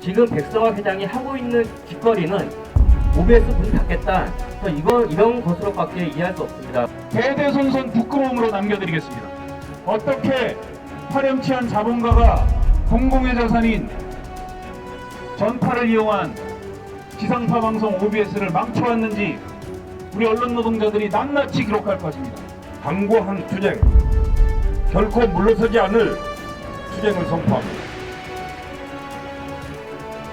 지금 백성화 회장이 하고 있는 짓거리는 OBS 문 닫겠다. 저 이거 이런 것으로밖에 이해할 수 없습니다. 대대손손 부끄러움으로 남겨드리겠습니다. 어떻게 파렴치한 자본가가 공공의 자산인 전파를 이용한 지상파 방송 OBS를 망쳐왔는지 우리 언론 노동자들이 낱낱이 기록할 것입니다. 강고한 투쟁 결코 물러서지 않을 투쟁을 선포합니다.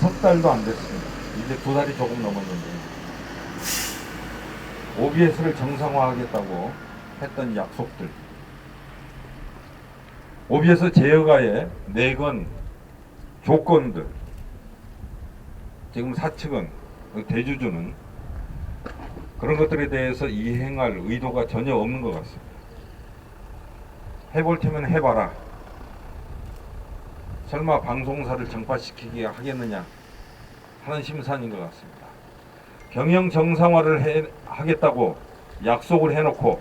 석 달도 안 됐습니다. 이제 두 달이 조금 넘었는데 OBS를 정상화하겠다고 했던 약속들 OBS 제어가의 내건 조건들 지금 사측은 그 대주주는 그런 것들에 대해서 이행할 의도가 전혀 없는 것 같습니다. 해볼 테면 해봐라. 설마 방송사를 정파시키게 하겠느냐 하는 심산인 것 같습니다. 경영 정상화를 해, 하겠다고 약속을 해놓고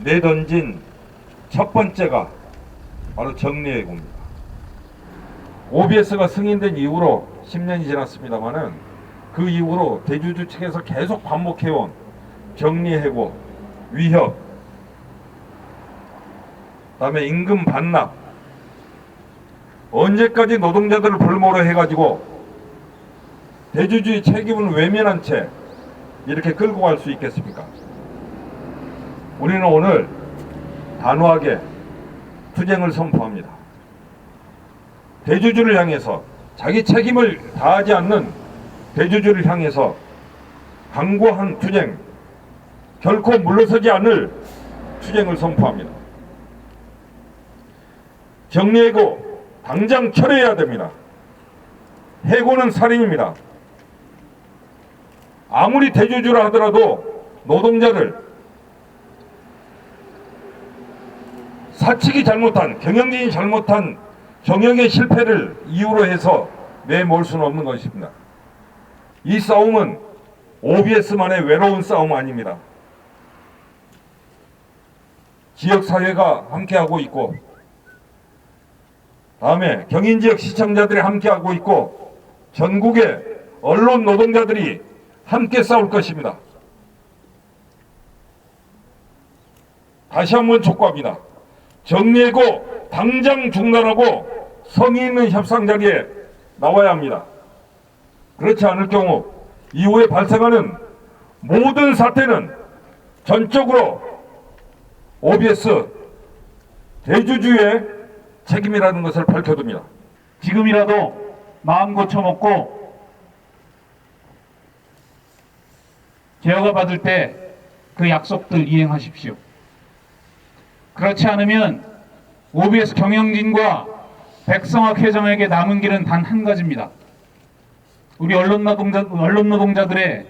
내던진 첫 번째가 바로 정리해고입니다. OBS가 승인된 이후로 10년이 지났습니다만은 그 이후로 대주주 측에서 계속 반복해온 정리해고, 위협, 그다음에 임금 반납, 언제까지 노동자들을 볼모로 해가지고 대주주의 책임을 외면한 채 이렇게 끌고 갈 수 있겠습니까? 우리는 오늘 단호하게 투쟁을 선포합니다. 대주주를 향해서 자기 책임을 다하지 않는 대주주를 향해서 강고한 투쟁, 결코 물러서지 않을 투쟁을 선포합니다. 정리해고 당장 철회해야 됩니다. 해고는 살인입니다. 아무리 대주주라 하더라도 노동자를 사측이 잘못한 경영진이 잘못한 경영의 실패를 이유로 해서 내몰 수는 없는 것입니다. 이 싸움은 OBS만의 외로운 싸움 아닙니다. 지역 사회가 함께하고 있고 다음에 경인 지역 시청자들이 함께 하고 있고 전국의 언론 노동자들이 함께 싸울 것입니다. 다시 한번 촉구합니다. 정리하고 당장 중단하고 성의 있는 협상 자리에 나와야 합니다. 그렇지 않을 경우 이후에 발생하는 모든 사태는 전적으로 OBS 대주주의 책임이라는 것을 밝혀둡니다. 지금이라도 마음 고쳐먹고 제어가 받을 때 그 약속들 이행하십시오. 그렇지 않으면 OBS 경영진과 백성학 회장에게 남은 길은 단 한 가지입니다. 우리 언론 노동자 언론 노동자들의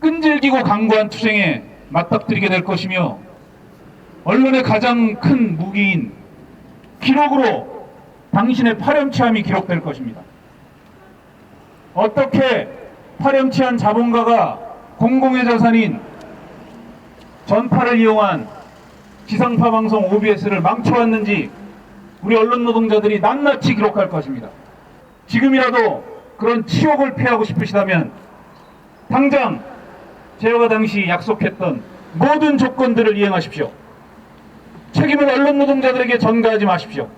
끈질기고 강고한 투쟁에 맞닥뜨리게 될 것이며 언론의 가장 큰 무기인 기록으로 당신의 파렴치함이 기록될 것입니다. 어떻게 파렴치한 자본가가 공공의 자산인 전파를 이용한 지상파 방송 OBS를 망쳐왔는지 우리 언론 노동자들이 낱낱이 기록할 것입니다. 지금이라도 그런 치욕을 피하고 싶으시다면 당장 제어가 당시 약속했던 모든 조건들을 이행하십시오. 책임을 언론 노동자들에게 전가하지 마십시오.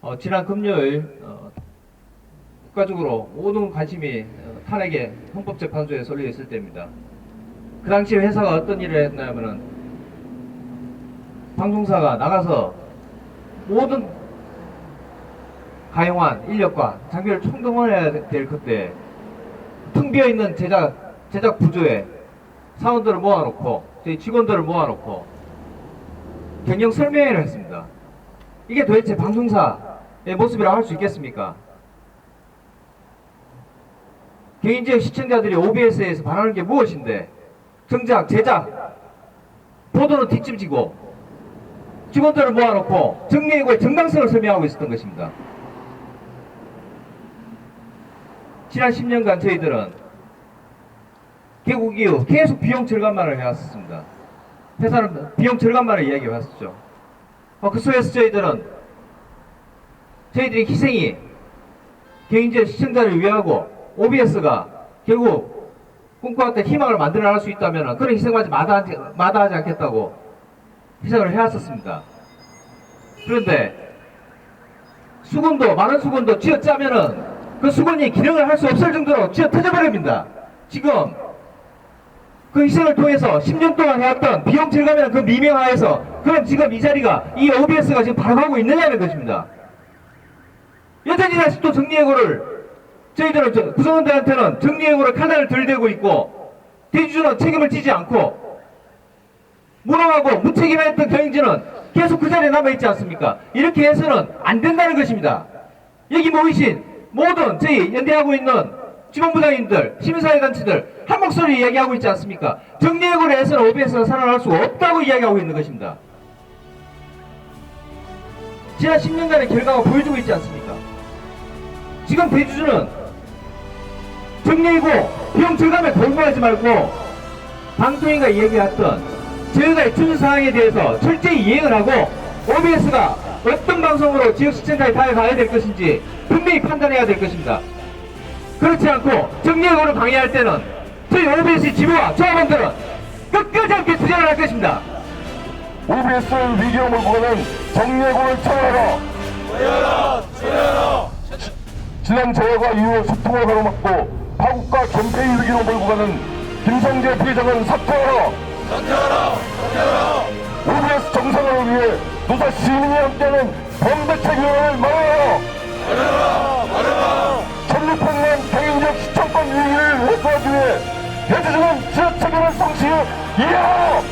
어, 지난 금요일 어, 국가적으로 모든 관심이 어, 탄핵의 헌법재판소에 쏠려 있을 때입니다. 그 당시 회사가 어떤 일을 했냐면은 방송사가 나가서 모든 가용한 인력과 장비를 총동원해야 될 그때 텅 비어 있는 제작 제작 부조에 사원들을 모아놓고 저희 직원들을 모아놓고 경영 설명회를 했습니다. 이게 도대체 방송사 모습이라고 할 수 있겠습니까? 개인적 시청자들이 OBS에서 바라는 게 무엇인데 정작 제작 보도는 뒷짐지고 직원들을 모아놓고 정리해고의 정당성을 설명하고 있었던 것입니다. 지난 10년간 저희들은 개국 이후 계속 비용 절감만을 해왔습니다. 회사는 비용 절감만을 이야기해 왔었죠. 어, 그 속에서 저희들은 저희들의 희생이 개인적 시청자를 위하고 OBS가 결국 꿈꿔왔던 희망을 만들어낼 수 있다면 그런 희생까지 마다하지, 마다하지 않겠다고 희생을 해왔었습니다. 그런데 수건도 많은 수건도 쥐어짜면은 그 수건이 기능을 할 수 없을 정도로 쥐어 터져버립니다. 지금 그 희생을 통해서 10년 동안 해왔던 비용 절감이라는 그 미명하에서 그럼 지금 이 자리가 이 OBS가 지금 발광하고 있느냐는 것입니다. 여전히 다시 또 정리해고를 저희들은 저 구성원들한테는 정리해고를 카드를 들대고 있고 대주주는 책임을 지지 않고 무능하고 무책임했던 경영진은 계속 그 자리에 남아있지 않습니까? 이렇게 해서는 안 된다는 것입니다. 여기 모이신 모든 저희 연대하고 있는 지방부장님들, 시민사회단체들 한 목소리 이야기하고 있지 않습니까? 정리해고를 해서는 OBS가 살아날 수가 없다고 이야기하고 있는 것입니다. 지난 10년간의 결과가 보여주고 있지 않습니까? 지금 대주주는 정리이고 비용 절감에 돌모하지 말고 방통위가 이야기했던 저희가의 준수 사항에 대해서 철저히 이행을 하고 OBS가 어떤 방송으로 지역 시청자에 다가가야 될 것인지 분명히 판단해야 될 것입니다. 그렇지 않고 정리해고를 방해할 때는 저희 OBS 지부와 조합원들은 끝까지 함께 투쟁을 할 것입니다. OBS 위기를 몰고 가는 정예고를 청하라. 지난 재해가 이후 소통을 가로막고 파국과 전폐 위기로 몰고 가는 김성재 피해자는 사퇴하라. OBS 정상화를 위해 노사 시민이 함께하는 범대책위원회를 말하라. 이하라.